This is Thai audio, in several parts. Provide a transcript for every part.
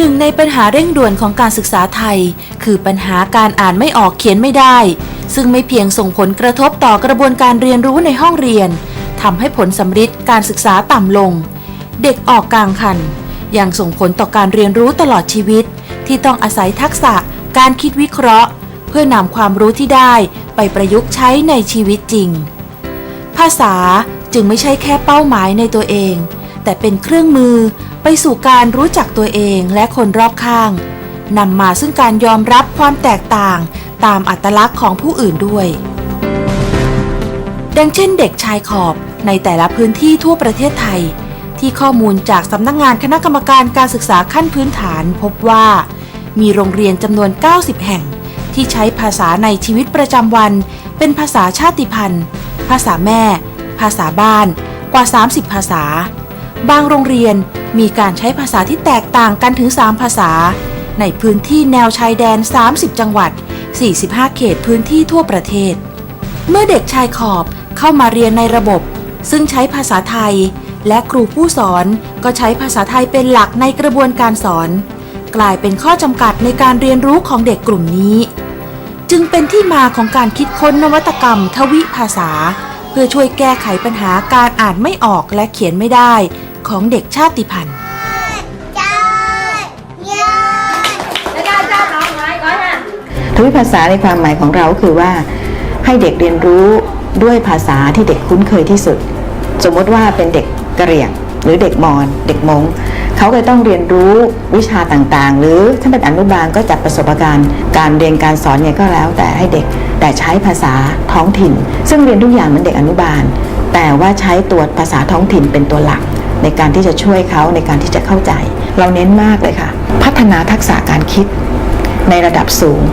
หนึ่งในปัญหาเร่งด่วนของการศึกษาไทย คือปัญหาการอ่านไม่ออกเขียนไม่ได้ ซึ่งไม่เพียงส่งผลกระทบต่อกระบวนการเรียนรู้ในห้องเรียนทำให้ผลสำฤทธิ์การศึกษาต่ำลง เด็กออกกลางคัน ยังส่งผลต่อการเรียนรู้ตลอดชีวิต ที่ต้องอาศัยทักษะการคิดวิเคราะห์ เพื่อนำความรู้ที่ได้ไปประยุกต์ใช้ในชีวิตจริง ภาษาจึงไม่ใช่แค่เป้าหมายในตัวเอง แต่เป็นเครื่องมือ ไปสู่การรู้จักตัวเองและคนรอบข้าง นำมาซึ่งการยอมรับความแตกต่างตามอัตลักษณ์ของผู้อื่นด้วย ดังเช่นเด็กชายขอบในแต่ละพื้นที่ทั่วประเทศไทย ที่ข้อมูลจากสำนักงานคณะกรรมการการศึกษาขั้นพื้นฐานพบว่า มีโรงเรียนจำนวน 90 แห่ง ที่ใช้ภาษาในชีวิตประจำวัน เป็นภาษาชาติพันธุ์ ภาษาแม่ ภาษาบ้าน กว่า 30 ภาษา บางโรงเรียนมีการใช้ภาษาที่แตกต่างกันถึง 3 ภาษา ในพื้นที่แนวชายแดน 30 จังหวัด 45 เขตพื้นที่ทั่วประเทศ เมื่อเด็กชายขอบเข้ามาเรียนในระบบ ซึ่งใช้ภาษาไทย และครูผู้สอนก็ใช้ภาษาไทยเป็นหลักในกระบวนการสอน กลายเป็นข้อจำกัดในการเรียนรู้ของเด็กกลุ่มนี้ จึงเป็นที่มาของการคิดค้นนวัตกรรม ทวิภาษา เพื่อช่วยแก้ไขปัญหาการอ่านไม่ออกและเขียนไม่ได้ ของเด็กชาติพันธุ์ ทวิภาษาในความหมายของเราคือว่า ให้เด็กเรียนรู้ด้วยภาษาที่เด็กคุ้นเคยที่สุด สมมติว่าเป็นเด็กกระเหรี่ยง หรือเด็กมอญเด็กมงเขาก็ต้องเรียนรู้วิชาต่างๆ หรือถ้าเป็นอนุบาลก็จัดประสบการณ์ การเรียนการสอนเนี่ยก็แล้ว แต่ให้เด็กแต่ใช้ภาษาท้องถิ่น ซึ่งเรียนทุกอย่างเหมือนเด็กอนุบาล แต่ว่าใช้ตัวภาษาท้องถิ่นเป็นตัวหลัก ในการที่จะช่วยเขาในการที่จะเข้าใจ เราเน้นมากเลยค่ะ พัฒนาทักษะการคิดในระดับสูง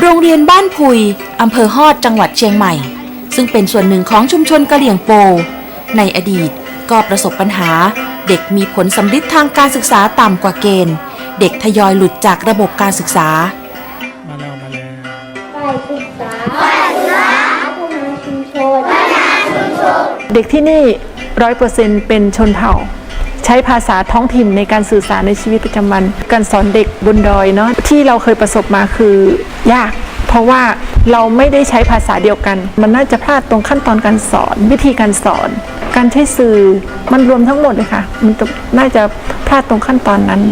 โรงเรียนบ้านพุย อำเภอฮอดจังหวัดเชียงใหม่ ซึ่งเป็นส่วนหนึ่งของชุมชนกะเหลี่ยงโป ในอดีตก็ประสบปัญหา เด็กมีผลสำลิดทางการศึกษาต่ำกว่าเกณฑ์ เด็กทยอยหลุดจากระบบการศึกษามา เด็กที่นี่ร้อยเปอร์เซ็นเป็นชนเผ่า ใช้ภาษาท้องถิ่นในการสื่อสารในชีวิตประจำวัน การสอนเด็กบนดอยเนาะที่เราเคยประสบมาคือยาก เพราะว่าเราไม่ได้ใช้ภาษาเดียวกัน มันน่าจะพลาดตรงขั้นตอนการสอน วิธีการสอน การใช้สื่อมันรวมทั้งหมดเลยค่ะ มันน่าจะพลาดตรงขั้นตอนนั้น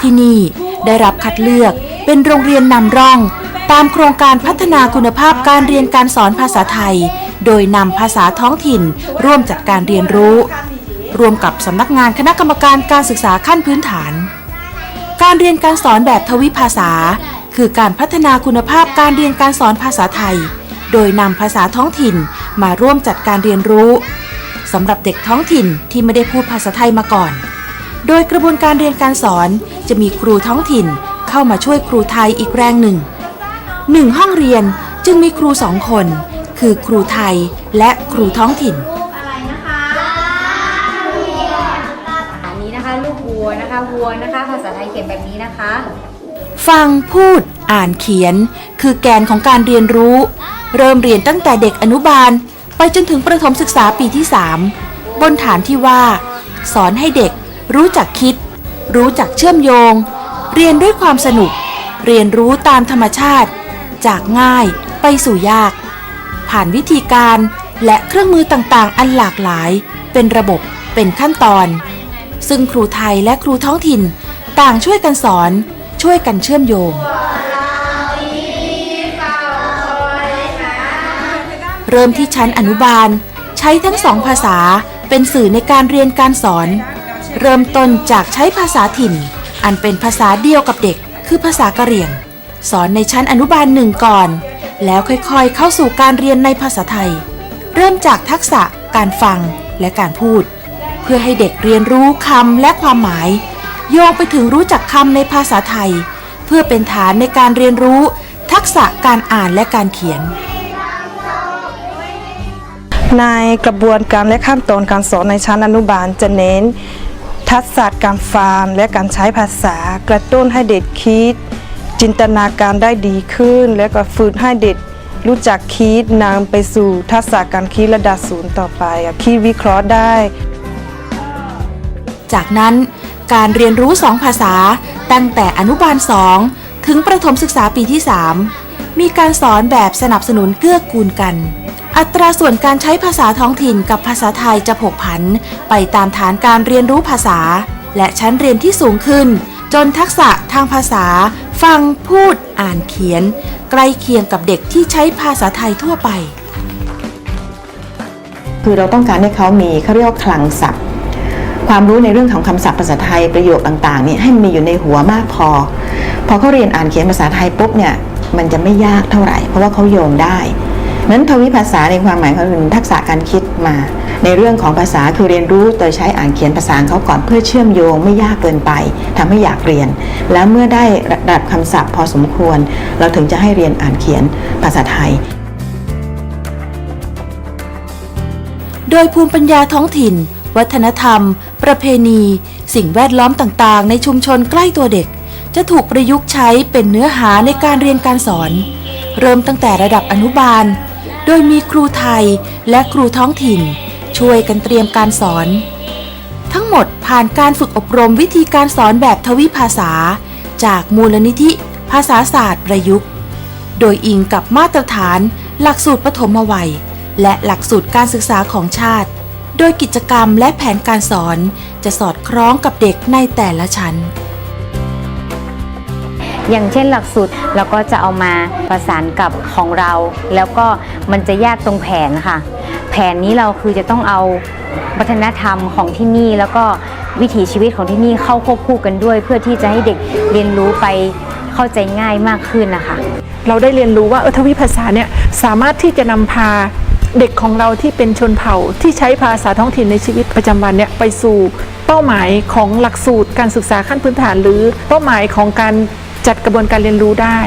ที่นี่ได้รับคัดเลือกเป็นโรงเรียนนำร่อง ตามโครงการพัฒนาคุณภาพการเรียนการสอนภาษาไทย โดยนำภาษาท้องถิ่น ร่วมจัดการเรียนรู้ รวมกับสำนักงานคณะกรรมการการศึกษาขั้นพื้นฐาน การเรียนการสอนแบบทวิภาษา คือการพัฒนาคุณภาพการเรียนการสอนภาษาไทย โดยนำภาษาท้องถิ่นมาร่วมจัดการเรียนรู้สำหรับเด็กท้องถิ่นที่ไม่ได้พูดภาษาไทยมาก่อน โดยกระบวนการเรียนการสอนจะมีครูท้องถิ่นเข้ามาช่วยครูไทยอีกแรงหนึ่ง หนึ่งห้องเรียนจึงมีครูสองคน คือครูไทยและครูท้องถิ่นอันนี้นะคะลูกวัวนะคะวัวนะคะ ภาษาไทยเขียนแบบนี้นะคะ ฟังพูดอ่านเขียน คือแกนของการเรียนรู้ เริ่มเรียนตั้งแต่เด็กอนุบาล ไปจนถึงประถมศึกษาปีที่ 3 บนฐานที่ว่า สอนให้เด็กรู้จักคิด รู้จักเชื่อมโยง เรียนด้วยความสนุก เรียนรู้ตามธรรมชาติ จากง่ายไปสู่ยาก ผ่านวิธีการและเครื่องมือต่างๆ อันหลากหลาย เป็นระบบเป็นขั้นตอน ซึ่งครูไทยและครูท้องถิ่น ต่างช่วยกันสอน ช่วยกันเชื่อมโยง เริ่มที่ชั้นอนุบาล ใช้ทั้งสองภาษาเป็นสื่อในการเรียนการสอน เริ่มต้นจากใช้ภาษาถิ่น อันเป็นภาษาเดียวกับเด็กคือภาษากะเหรี่ยง สอนในชั้นอนุบาลหนึ่งก่อน แล้วค่อยๆ เข้าสู่การเรียนในภาษาไทย เริ่มจากทักษะการฟังและการพูด เพื่อให้เด็กเรียนรู้คำและความหมาย โยงไปถึงรู้จักคำในภาษาไทย เพื่อเป็นฐานในการเรียนรู้ ทักษะการอ่านและการเขียนในกระบวนการและขั้นตอนการสอนในชั้นอนุบาลจะเน้น ทักษะการฟังและการใช้ภาษากระตุ้นให้เด็กคิด จินตนาการได้ดีขึ้น แล้วก็ฝึกให้เด็กรู้จักคิดนำไปสู่ทักษะการคิดระดับศูนย์ต่อไปคิดวิเคราะห์ได้ จากนั้นการเรียนรู้ 2 ภาษา ตั้งแต่อนุบาล 2 ถึงประถมศึกษาปีที่ 3 มีการสอนแบบสนับสนุนเกื้อกูลกัน อัตราส่วนการใช้ภาษาท้องถิ่นกับภาษาไทยจะผกผัน ไปตามฐานการเรียนรู้ภาษา และชั้นเรียนที่สูงขึ้น จนทักษะทางภาษา ฟังพูดอ่านเขียน ใกล้เคียงกับเด็กที่ใช้ภาษาไทยทั่วไป คือเราต้องการให้เขามีเขาเรียกว่าคลังศัพท์ ความรู้ในเรื่องของคำศัพท์ภาษาไทยประโยคต่างๆนี่ให้มันมีอยู่ในหัวมากพอ พอเขาเรียนอ่านเขียนภาษาไทยปุ๊บเนี่ยมันจะไม่ยากเท่าไหร่ เพราะว่าเขาโยงได้ นั้นทวิภาษาในความหมายของคือทักษะการคิดมา ในเรื่องของภาษาคือเรียนรู้โดยใช้อ่านเขียนภาษาเขาก่อนเพื่อเชื่อมโยงไม่ยากเกินไปทำให้อยากเรียน แล้วเมื่อได้ระดับคำศัพท์พอสมควร เราถึงจะให้เรียนอ่านเขียนภาษาไทย โดยภูมิปัญญาท้องถิ่น วัฒนธรรม ประเพณี สิ่งแวดล้อมต่างๆ ในชุมชนใกล้ตัวเด็ก จะถูกประยุกต์ใช้เป็นเนื้อหาในการเรียนการสอน เริ่มตั้งแต่ระดับอนุบาล โดยมีครูไทยและครูท้องถิ่น ช่วยกันเตรียมการสอน ทั้งหมดผ่านการฝึกอบรมวิธีการสอนแบบทวิภาษา จากมูลนิธิ ภาษาศาสตร์ประยุกต์ โดยอิงกับมาตรฐาน หลักสูตรปฐมวัย และหลักสูตรการศึกษาของชาติ โดยกิจกรรมและแผนการสอนจะสอดคล้องกับเด็กในแต่ละชั้น อย่างเช่นหลักสูตรเราก็จะเอามาประสานกับของเรา แล้วก็มันจะยากตรงแผนค่ะ แผนนี้เราคือจะต้องเอาวัฒนธรรมของที่นี่ แล้วก็วิถีชีวิตของที่นี่เข้าควบคู่กันด้วย เพื่อที่จะให้เด็กเรียนรู้ไปเข้าใจง่ายมากขึ้นนะคะเราได้เรียนรู้ว่าเออทวิภาษาเนี่ยสามารถที่จะนำพาเด็กของเราที่เป็นชนเผ่าที่ใช้ภาษาท้องถิ่นในชีวิตประจำวันเนี่ยไปสู่เป้าหมายของหลักสูตรการศึกษาขั้นพื้นฐาน หรือเป้าหมายของการ จัดกระบวนการเรียนรู้ได้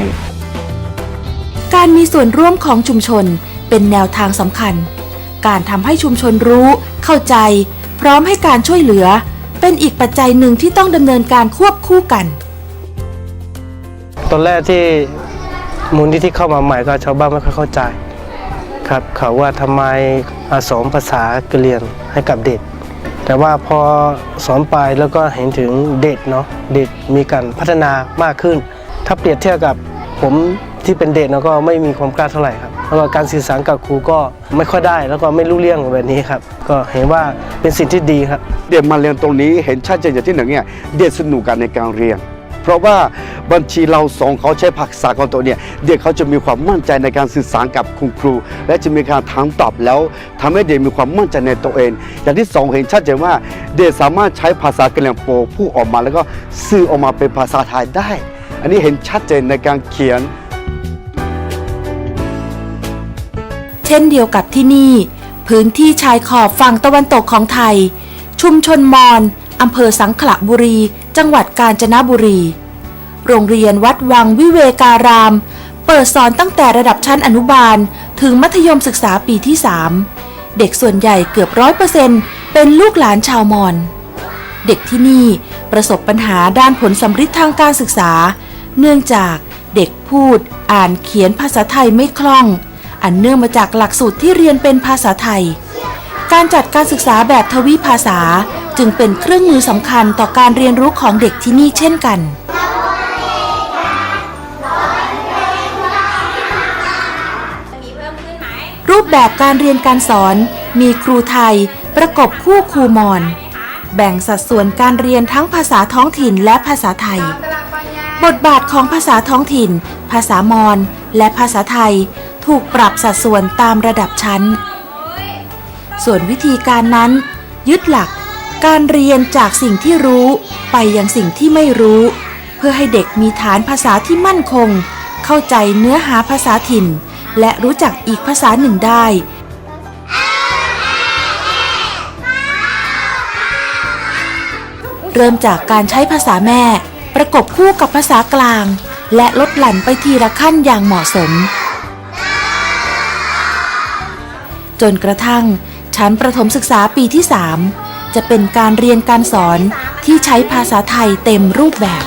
การมีส่วนร่วมของชุมชนเป็นแนวทางสำคัญ การทำให้ชุมชนรู้ เข้าใจ พร้อมให้การช่วยเหลือ เป็นอีกปัจจัยหนึ่งที่ต้องดำเนินการควบคู่กัน ตอนแรกที่มูลนิธิเข้ามาใหม่ก็ชาวบ้านไม่ค่อยเข้าใจครับเขาว่าทำไมอาสอนภาษากะเหรี่ยงให้กับเด็ก แต่ว่าพอสอนไปแล้วก็เห็นถึงเด็กเนาะเด็กมีการพัฒนามากขึ้น ถ้าเปรียบเทียบกับผมที่เป็นเด็กเนาะก็ไม่มีความกล้าเท่าไหร่ครับเพราะว่าการสื่อสารกับครูก็ไม่ค่อยได้แล้วก็ไม่รู้เรื่องแบบนี้ครับ ก็เห็นว่าเป็นสิ่งที่ดีครับ เด็กมาเรียนตรงนี้เห็นชัดเจนอย่างที่หนึ่งเนี่ยเด็กสนุกกันในการเรียน เพราะว่าบัญชีเราสองเขาใช้ภาษาของตัวเนี่ยเด็กเขาจะมีความมั่นใจในการสื่อสารกับคุณครู และจะมีการถามตอบแล้วทำให้เด็กมีความมั่นใจในตัวเอง อย่างที่สองเห็นชัดเจนว่าเด็กสามารถใช้ภาษากะเหรี่ยงโปพูดออกมาแล้วก็สื่อออกมาเป็นภาษาไทยได้ อันนี้เห็นชัดเจนในการเขียน เช่นเดียวกับที่นี่ พื้นที่ชายขอบฝั่งตะวันตกของไทย ชุมชนมอญอำเภอสังขละบุรี จังหวัดกาญจนบุรี โรงเรียนวัดวังวิเวการาม เปิดสอนตั้งแต่ระดับชั้นอนุบาล ถึงมัธยมศึกษาปีที่ 3 เด็กส่วนใหญ่เกือบร้อยเปอร์เซ็นต์เป็นลูกหลานชาวมอญเด็กที่นี่ประสบปัญหาด้านผลสำฤทธิ์ทางการศึกษา เนื่องจากเด็กพูดอ่านเขียนภาษาไทยไม่คล่อง อันเนื่องมาจากหลักสูตรที่เรียนเป็นภาษาไทย การจัดการศึกษาแบบทวีภาษา จึงเป็นเครื่องมือสำคัญต่อการเรียนรู้ของเด็กที่นี่เช่นกันรูปแบบการเรียนการสอนมีครูไทยประกบคู่ครูมอญแบ่งสัดส่วนการเรียนทั้งภาษาท้องถิ่นและภาษาไทย บทบาทของภาษาท้องถิ่น ภาษามอญและภาษาไทยถูกปรับสัดส่วนตามระดับชั้น ส่วนวิธีการนั้น ยึดหลัก การเรียนจากสิ่งที่รู้ ไปยังสิ่งที่ไม่รู้ เพื่อให้เด็กมีฐานภาษาที่มั่นคง เข้าใจเนื้อหาภาษาถิ่น และรู้จักอีกภาษาหนึ่งได้ เริ่มจากการใช้ภาษาแม่ ประกบคู่กับภาษากลาง และลดหลั่นไปทีละขั้นอย่างเหมาะสม จนกระทั่งชั้นประถมศึกษาปีที่ 3 จะเป็นการเรียนการสอนที่ใช้ภาษาไทยเต็มรูปแบบ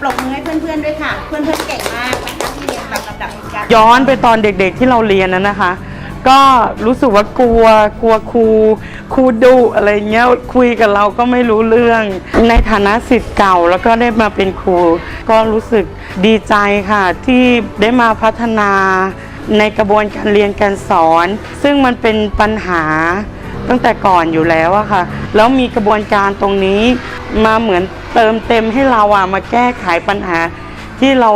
ปรบมือมือให้เพื่อนๆด้วยค่ะ เพื่อนๆเก่งมากนะคะที่เรียนแบบลำดับเหตุการณ์ย้อนไปตอนเด็กๆที่เราเรียนนะนะคะ ก็รู้สึกว่ากลัวกลัวครูครูดุอะไรเงี้ยคุยกับเราก็ไม่รู้เรื่อง ในฐานะสิทธิ์เก่าแล้วก็ได้มาเป็นครู ก็รู้สึกดีใจค่ะ ที่ได้มาพัฒนาในกระบวนการเรียนการสอน ซึ่งมันเป็นปัญหา ตั้งแต่ก่อนอยู่แล้วอะค่ะ แล้วมีกระบวนการตรงนี้มาเหมือนเติมเต็มให้เราอะมาแก้ไขปัญหา ที่เรา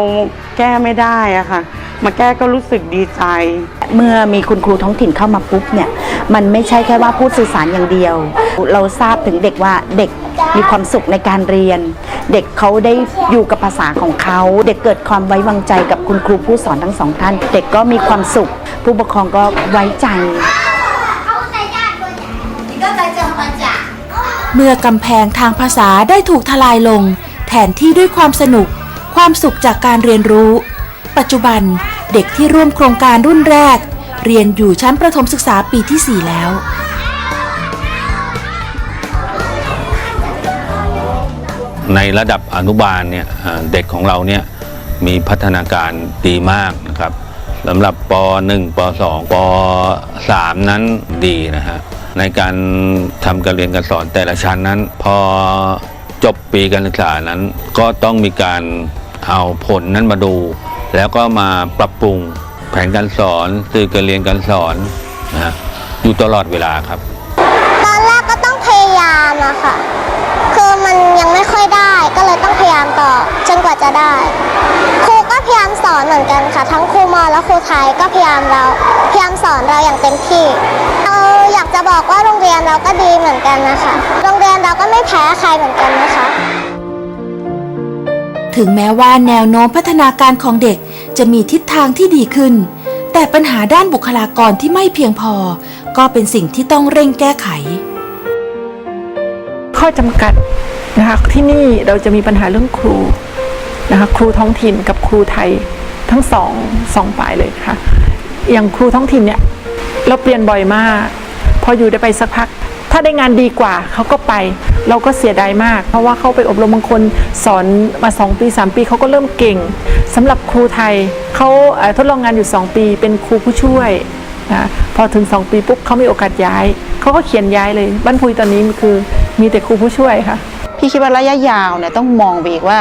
แก้ไม่ได้อะค่ะ มาแก้ก็รู้สึกดีใจ เมื่อมีคุณครูท้องถิ่นเข้ามาปุ๊บเนี่ย มันไม่ใช่แค่ว่าพูดสื่อสารอย่างเดียว เราทราบถึงเด็กว่าเด็กมีความสุขในการเรียน เด็กเขาได้อยู่กับภาษาของเขา เด็กเกิดความไว้วางใจกับคุณครูผู้สอนทั้งสองท่าน เด็กก็มีความสุข ผู้ปกครองก็ไว้ใจ เมื่อกำแพงทางภาษาได้ถูกทลายลง แทนที่ด้วยความสนุก ความสุขจากการเรียนรู้ ปัจจุบันเด็กที่ร่วมโครงการรุ่นแรก เรียนอยู่ชั้นประถมศึกษาปีที่ 4 แล้วในระดับอนุบาลเนี่ยเด็กของเราเนี่ยมีพัฒนาการดีมากนะครับสำหรับป .1 ป .2 ป .3 นั้นดีนะฮะ ในการทำการเรียนการสอนแต่ละชั้นนั้น พอจบปีการศึกษานั้น ก็ต้องมีการเอาผลนั้นมาดู แล้วก็มาปรับปรุงแผนการสอนสื่อการเรียนการสอนนะฮะอยู่ตลอดเวลาครับ ตอนแรกก็ต้องพยายามอะค่ะ คือมันยังไม่ค่อยได้ก็เลยต้องพยายามต่อจนกว่าจะได้ ครูก็พยายามสอนเหมือนกันค่ะ ทั้งครูมอและครูไทยก็พยายามเราพยายามสอนเราอย่างเต็มที่าอยากจะบอกว่าโรงเรียนเราก็ดีเหมือนกันนะคะ โรงเรียนเราก็ไม่แพ้ใครเหมือนกันนะคะ ถึงแม้ว่าแนวโน้มพัฒนาการของเด็กจะมีทิศทางที่ดีขึ้น แต่ปัญหาด้านบุคลากรที่ไม่เพียงพอ ก็เป็นสิ่งที่ต้องเร่งแก้ไข ข้อจำกัดนะคะที่นี่เราจะมีปัญหาเรื่องครูนะคะครูท้องถิ่นกับครูไทยทั้งสองสองฝ่ายเลยค่ะอย่างครูท้องถิ่นเนี่ยเราเปลี่ยนบ่อยมาก พออยู่ได้ไปสักพัก ถ้าได้งานดีกว่าเขาก็ไปเราก็เสียดายมาก เพราะว่าเขาไปอบรมบางคนสอนมา 2 ปี 3 ปีเขาก็เริ่มเก่งสำหรับครูไทยเขาทดลองงานอยู่ 2 ปีเป็นครูผู้ช่วยนะพอถึง 2 ปีปุ๊บเขามีโอกาสย้าย เขาก็เขียนย้ายเลย บ้านพุยตอนนี้มันคือมีแต่ครูผู้ช่วยค่ะ พี่คิดว่าระยะยาวเนี่ยต้องมองไปอีกว่า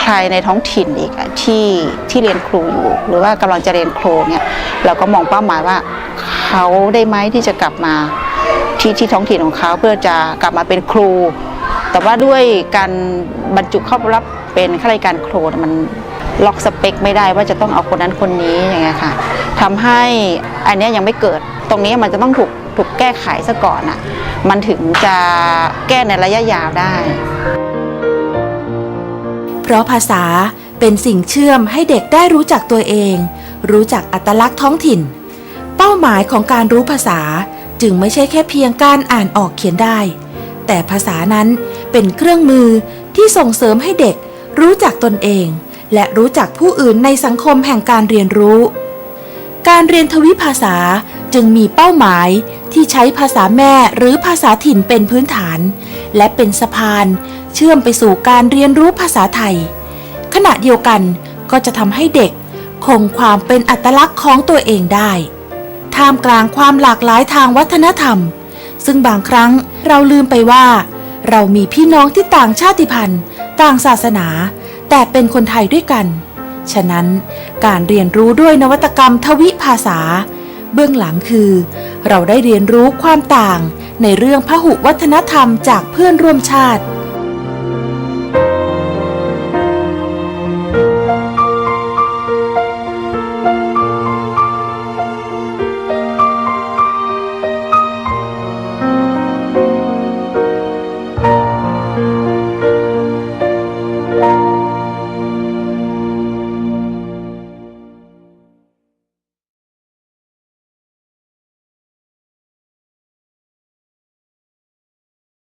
ใครในท้องถิ่นอีกที่ที่เรียนครูอยู่ หรือว่ากำลังจะเรียนครูเนี่ยเราก็มองเป้าหมายว่า เขาได้ไหมที่จะกลับมาที่ที่ท้องถิ่นของเขาเพื่อจะกลับมาเป็นครู แต่ว่าด้วยการบรรจุเข้ารับเป็นข้าราชการครูมันล็อกสเปคไม่ได้ว่าจะต้องเอาคนนั้นคนนี้อย่างเงี้ยค่ะทำให้อันนี้ยังไม่เกิด ตรงนี้มันจะต้องถูกถูกแก้ไขซะก่อนอะมันถึงจะแก้ในระยะยาวได้ เพราะภาษาเป็นสิ่งเชื่อมให้เด็กได้รู้จักตัวเอง รู้จักอัตลักษณ์ท้องถิ่น หมายของการรู้ภาษาจึงไม่ใช่แค่เพียงการอ่านออกเขียนได้ แต่ภาษานั้นเป็นเครื่องมือที่ส่งเสริมให้เด็กรู้จักตนเอง และรู้จักผู้อื่นในสังคมแห่งการเรียนรู้ การเรียนทวิภาษาจึงมีเป้าหมายที่ใช้ภาษาแม่หรือภาษาถิ่นเป็นพื้นฐาน และเป็นสะพาน เชื่อมไปสู่การเรียนรู้ภาษาไทย ขณะเดียวกันก็จะทำให้เด็กคงความเป็นอัตลักษณ์ของตัวเองได้ ท่ามกลางความหลากหลายทางวัฒนธรรม ซึ่งบางครั้งเราลืมไปว่า เรามีพี่น้องที่ต่างชาติพันธุ์ ต่างศาสนา แต่เป็นคนไทยด้วยกัน ฉะนั้นการเรียนรู้ด้วยนวัตกรรมทวิภาษา เบื้องหลังคือ เราได้เรียนรู้ความต่างในเรื่องพหุวัฒนธรรมจากเพื่อนร่วมชาติ